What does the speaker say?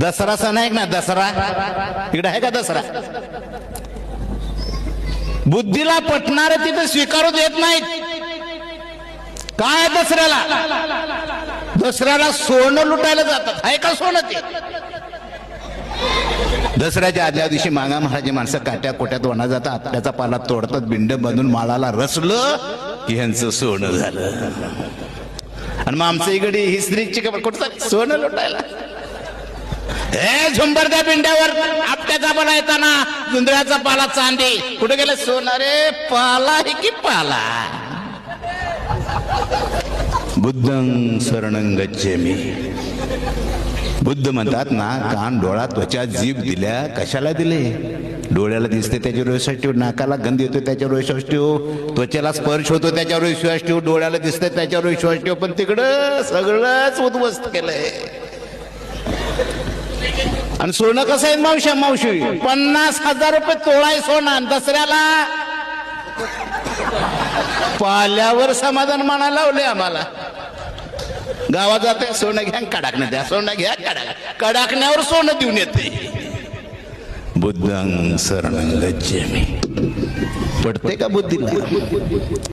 दसरा सण आहे ना दसरा. इकडे आहे का दसरा? बुद्धीला पटणार तिथे स्वीकारू देत नाहीत. काय दसऱ्याला? दसऱ्याला सोनं लुटायला जातात. आहे का सोनं ते? दसऱ्याच्या आदल्या दिवशी मागा महाराजी माणसं काट्या कोट्यात वना जातात. आपल्याचा पाला तोडतात बिंड बांधून माळाला रचलं की ह्यांचं सोनं झालं. आणि मग आमच्या इकडे ही स्त्रीची कुठं सोनं लुटायला. हे झुंबर त्या पिंड्यावर आपट्याचा पाला येताना जुंदळ्याचा पाला चांदी. कुठे गेलं? सोनारे पाला हे की पाला? बुद्धं शरणं गच्छामि बुद्ध म्हणतात ना कान डोळा त्वचा जीभ दिल्या कशाला दिले? डोळ्याला दिसते त्याच्यावर विश्वास ठेव नाकाला गंध येतो त्याच्यावर विश्वास ठेव त्वचेला स्पर्श होतो त्याच्यावर विश्वास ठेव डोळ्याला दिसते त्याच्यावर विश्वास ठेव पण तिकडं सगळंच उद्ध्वस्त केलंय. आणि सोनं कसं आहे मावशी मावशी? पन्नास हजार रुपये तोळाय सोनं आणि दसऱ्याला? पाल्यावर समाधान मानायला लावले आम्हाला. गावात जाते सोनं घ्या कडाकणं द्या सोनं घ्या कडाक कडाकण्यावर सोनं देऊन येते. बुद्धं लज्जे मी. पडते का बुद्धीला?